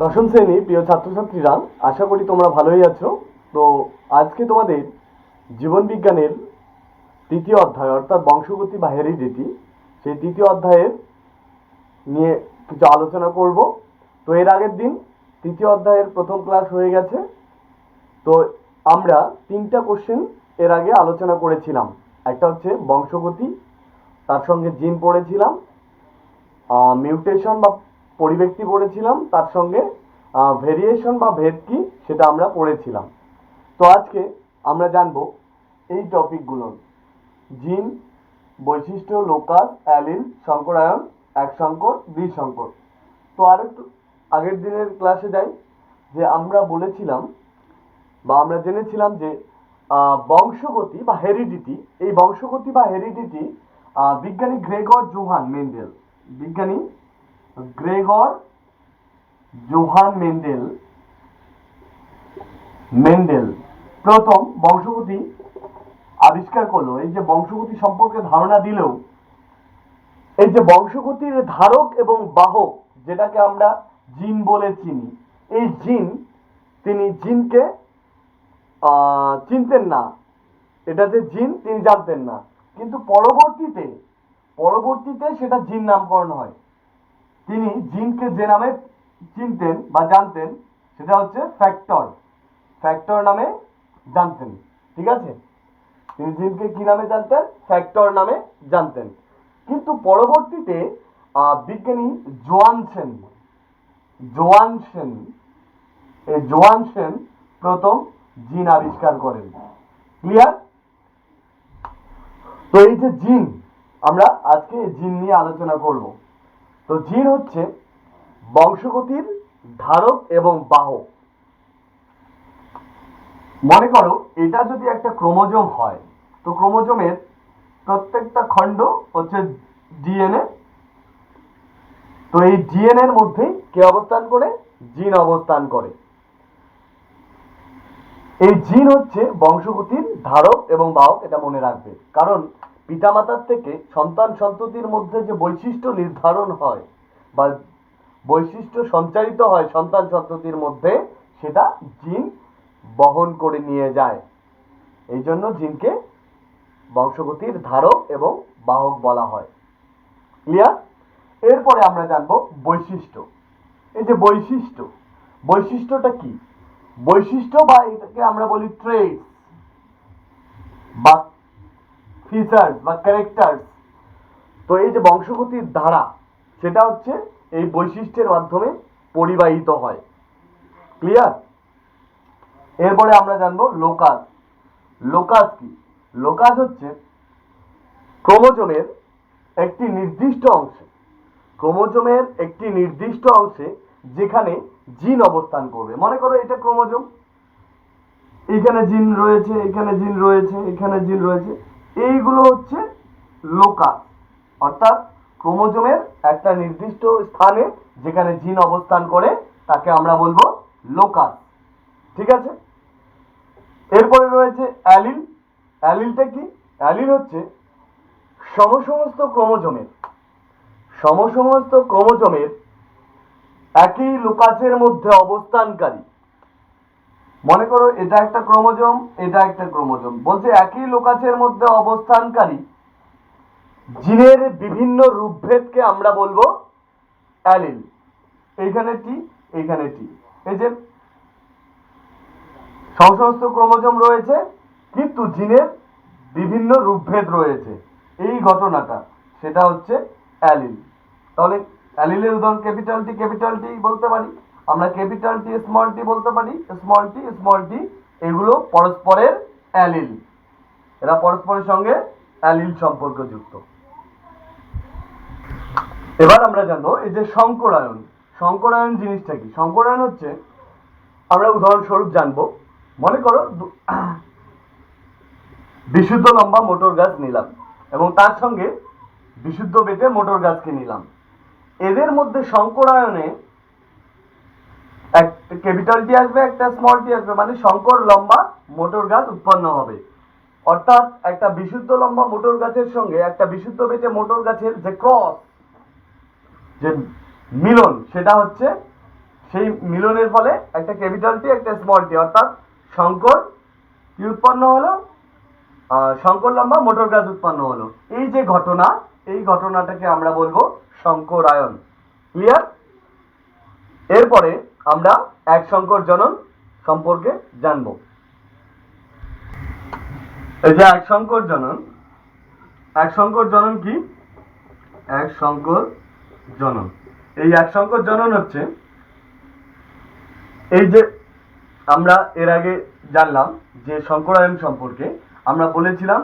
দশম শ্রেণি, প্রিয় ছাত্রছাত্রীরা, আশা করি তোমরা ভালোই আছো। তো আজকে তোমাদের জীবন বিজ্ঞানের তৃতীয় অধ্যায়, অর্থাৎ বংশগতি বা হেরিডিটি সেই তৃতীয় অধ্যায়ের নিয়ে কিছু আলোচনা করব। তো এর আগের দিন তৃতীয় অধ্যায়ের প্রথম ক্লাস হয়ে গেছে। তো আমরা তিনটা কোশ্চেন এর আগে আলোচনা করেছিলাম। একটা হচ্ছে বংশগতি, তার সঙ্গে জিন পড়েছিলাম মিউটেশন বা পরিব্যক্তি পড়েছিলাম, তার সঙ্গে ভেরিয়েশন বা ভেদ কি সেটা আমরা পড়েছিলাম। তো আজকে আমরা জানব এই টপিকগুলোর জিন, বৈশিষ্ট্য লোকাস অ্যালিল শঙ্করায়ন, এক শঙ্কর দ্বিশঙ্কর তো আর একটু আগের দিনের ক্লাসে যাই, যে আমরা বলেছিলাম বা আমরা জেনেছিলাম যে বংশগতি বা হেরিডিটি এই বংশগতি বা হেরিডিটি বিজ্ঞানী গ্রেগর জোহান মেন্ডেল, বিজ্ঞানী গ্রেগর জোহান মেন্ডেল মেন্ডেল প্রথম বংশগতি আবিষ্কার করল। এই যে বংশগতি সম্পর্কে ধারণা দিলেও, এই যে বংশগতির ধারক এবং বাহক, যেটাকে আমরা জিন বলে চিনি, এই জিন তিনি জিনকে চিনতেন না। এটা যে জিন, তিনি জানতেন না। কিন্তু পরবর্তীতে পরবর্তীতে সেটা জিন নামকরণ হয়। তিনি জিনকে যে নামে চিনতেন বা জানতেন, সেটা হচ্ছে ফ্যাক্টর। ফ্যাক্টর নামে জানতেন, ঠিক আছে? তিনি জিনকে কি নামে জানতেন? ফ্যাক্টর নামে জানতেন। কিন্তু পরবর্তীতে বিজ্ঞানী জোয়ানসেন জোয়ানসেন এই জোয়ানসেন প্রথম জিন আবিষ্কার করেন। ক্লিয়ার? তো এই যে জিন, আমরা আজকে জিন নিয়ে আলোচনা করব। তো জিন হচ্ছে বংশগতির ধারক এবং বাহক। মনে করো, এটা যদি একটা ক্রোমোজোম হয়, তো ক্রোমোজোমের প্রত্যেকটা খণ্ড হচ্ছে ডিএনএ। তো এই ডিএনএ এর মধ্যেই কে অবস্থান করে? জিন অবস্থান করে। এই জিন হচ্ছে বংশগতির ধারক এবং বাহক, এটা মনে রাখবে। কারণ পিতামাতার থেকে সন্তান সন্ততির মধ্যে যে বৈশিষ্ট্য নির্ধারণ হয় বা বৈশিষ্ট্য সঞ্চারিত হয় সন্তান সন্ততির মধ্যে, সেটা জিন বহন করে নিয়ে যায়। এই জন্য জিনকে বংশগতির ধারক এবং বাহক বলা হয়। ক্লিয়ার? এরপরে আমরা জানব বৈশিষ্ট্য। এই যে বৈশিষ্ট্য, বৈশিষ্ট্যটা কি? বৈশিষ্ট্য বা এটাকে আমরা বলি ট্রেড বা ফিচার্স বা ক্যারেক্টার্স। তো এই যে বংশগতির ধারা, সেটা হচ্ছে এই বৈশিষ্ট্যের মাধ্যমে পরিবাহিত হয়। ক্লিয়ার এরপরে আমরা জানব লোকাস। লোকাস কি? লোকাস হচ্ছে ক্রোমোজোমের একটি নির্দিষ্ট অংশে, ক্রোমোজোমের একটি নির্দিষ্ট অংশে যেখানে জিন অবস্থান করবে। মনে করো এটা ক্রোমোজোম। এখানে জিন রয়েছে, এখানে জিন রয়েছে, এখানে জিন রয়েছে। এইগুলো হচ্ছে লোকাস, অর্থাৎ ক্রোমোজোমের একটা নির্দিষ্ট স্থানে যেখানে জিন অবস্থান করে, তাকে আমরা বলব লোকাস। ঠিক আছে? এরপরে রয়েছে অ্যালিল। অ্যালিলটা কি? অ্যালিল হচ্ছে সমসমস্ত ক্রোমোজোমের সমসমস্ত ক্রোমোজোমের একই লুকাসের মধ্যে অবস্থানকারী। মনে করো এটা একটা ক্রোমোজোম, এটা একটা ক্রোমোজোম। বলছে একই লোকাসের মধ্যে অবস্থানকারী জিনের বিভিন্ন রূপভেদকে আমরা বলব অ্যালিল। এইখানে টি এইখানে টি। এই যে সমস্ত ক্রোমোজোম রয়েছে, কিন্তু জিনের বিভিন্ন রূপভেদ রয়েছে। এই ঘটনাটা, সেটা হচ্ছে অ্যালিল। তাহলে অ্যালিলের উদাহরণ ক্যাপিটাল টি ক্যাপিটাল টি বলতে পারি? আমরা ক্যাপিটাল টি স্মল টি বলতে পারি। স্মল টি স্মল টি এগুলো পরস্পরের অ্যালিল। এরা পরস্পরের সঙ্গে অ্যালিল সম্পর্কযুক্ত এবার আমরা জানব এই যে সংকরায়ন সংকরায়ন জিনিসটা কি? সংকরায়ন হচ্ছে, আমরা উদাহরণস্বরূপ জানব। মনে করো বিশুদ্ধ লম্বা মোটর গাছ নিলাম এবং তার সঙ্গে বিশুদ্ধ বেটে মোটর গাছকে নিলাম। এদের মধ্যে সংকরায়নে একটা ক্যাপিটাল টি আসবে, একটা স্মল টি আসবে মানে সংকর লম্বা মোটর গাছ উৎপন্ন হবে। অর্থাৎ একটা বিশুদ্ধ লম্বা মোটর গাছের সঙ্গে একটা বিশুদ্ধ বেটে মোটর গাছের যে ক্রস যে মিলন, সেটা হচ্ছে সেই মিলনের ফলে একটা ক্যাপিটাল টি একটা স্মল টি অর্থাৎ শঙ্কর কি উৎপন্ন হলো? শঙ্কর লম্বা মোটর গাছ উৎপন্ন হলো। এই যে ঘটনা, এই ঘটনাটাকে আমরা বলব শঙ্করায়ন। ক্লিয়ার এরপরে আমরা এক শঙ্কর জনন সম্পর্কে জানব। এই যে এক শঙ্কর জনন, এক শঙ্কর জনন কি? এক শঙ্কর জনন। এই এক শঙ্কর জনন হচ্ছে, এই যে আমরা এর আগে জানলাম যে শঙ্করায়ন সম্পর্কে আমরা বলেছিলাম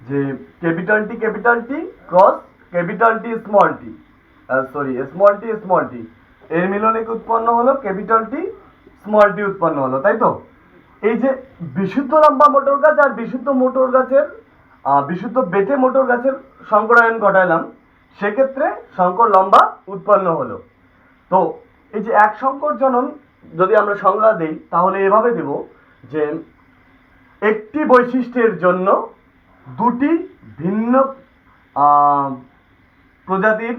যে capital T capital T, cross, capital T, small T sorry small T small T. এর মিলনে কি উৎপন্ন হলো ক্যাপিটাল টি স্মল টি উৎপন্ন হলো, তাই তো? এই যে বিশুদ্ধ লম্বা মোটর গাছ আর বিশুদ্ধ মোটর গাছের বিশুদ্ধ বেটে মোটর গাছের শঙ্করায়ন ঘটাইলাম সেক্ষেত্রে শঙ্কর লম্বা উৎপন্ন হলো। তো এই যে এক শঙ্কর জনন যদি আমরা সংজ্ঞা দিই, তাহলে এভাবে দেব যে একটি বৈশিষ্ট্যের জন্য দুটি ভিন্ন প্রজাতির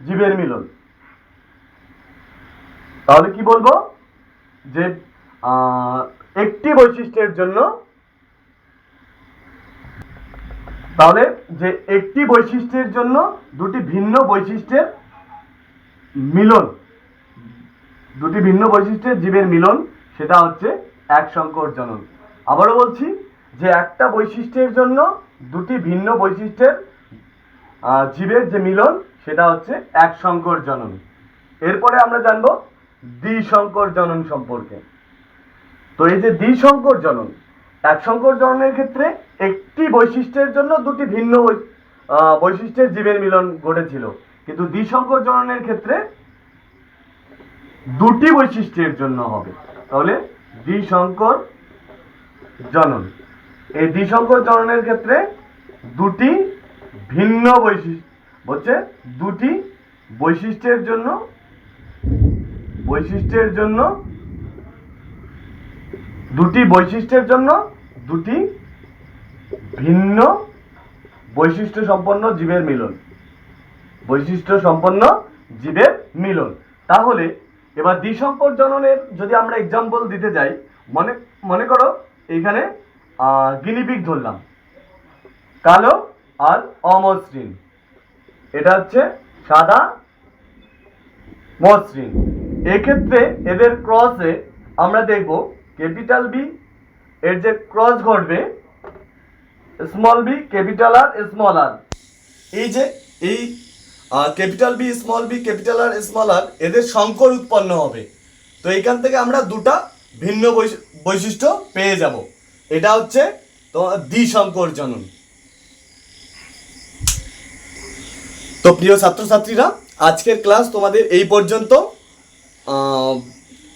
জীবের মিলন। তাহলে কি বলব? যে একটি বৈশিষ্ট্যের জন্য তাহলে যে একটি বৈশিষ্ট্যের জন্য দুটি ভিন্ন বৈশিষ্ট্যের মিলন, দুটি ভিন্ন বৈশিষ্ট্যের জীবের মিলন, সেটা হচ্ছে এক সংকর জনন। আবারও বলছি যে একটা বৈশিষ্ট্যের জন্য দুটি ভিন্ন বৈশিষ্ট্যের জীবের যে মিলন, সেটা হচ্ছে এক সংকর জনন। এরপরে আমরা জানব দ্বিসংকর জনন সম্পর্কে। তো এই যে দ্বিশঙ্কর জনন, এক সংকর জননের ক্ষেত্রে একটি বৈশিষ্ট্যের জন্য দুটি ভিন্ন বৈশিষ্ট্যের জীবের মিলন ঘটেছিল। কিন্তু দ্বিশঙ্কর জননের ক্ষেত্রে দুটি বৈশিষ্ট্যের জন্য হবে। তাহলে দ্বিশঙ্কর জনন। এই দ্বিশঙ্কর জননের ক্ষেত্রে দুটি ভিন্ন বৈশিষ্ট্য বলছে দুটি বৈশিষ্ট্যের জন্য বৈশিষ্ট্যের জন্য দুটি বৈশিষ্ট্যের জন্য দুটি ভিন্ন বৈশিষ্ট্য সম্পন্ন জীবের মিলন। বৈশিষ্ট্য সম্পন্ন জীবের মিলন। তাহলে এবার দ্বিসংকর জননের যদি আমরা এক্সাম্পল দিতে যাই, মনে মনে করো এখানে গিনিপিক ধরলাম। কালো আর অমসৃণ। এটা হচ্ছে সাদা মসৃণ। এক্ষেত্রে এদের ক্রসে আমরা দেখব ক্যাপিটাল বি এর যে ক্রস ঘটবে small B capital R small R এই যে, এই capital B small B capital R small R এদের সংকর উৎপন্ন হবে। তো এখান থেকে আমরা দুটা ভিন্ন বৈশ- বৈশিষ্ট্য পেয়ে যাব। এটা হচ্ছে তোমার দ্বিসংকর জনন। তো প্রিয় ছাত্রছাত্রীরা, আজকের ক্লাস তোমাদের এই পর্যন্ত।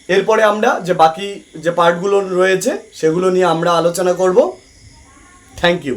এরপরে আমরা যে বাকি যে পার্টগুলো রয়েছে সেগুলো নিয়ে আমরা আলোচনা করব। Thank you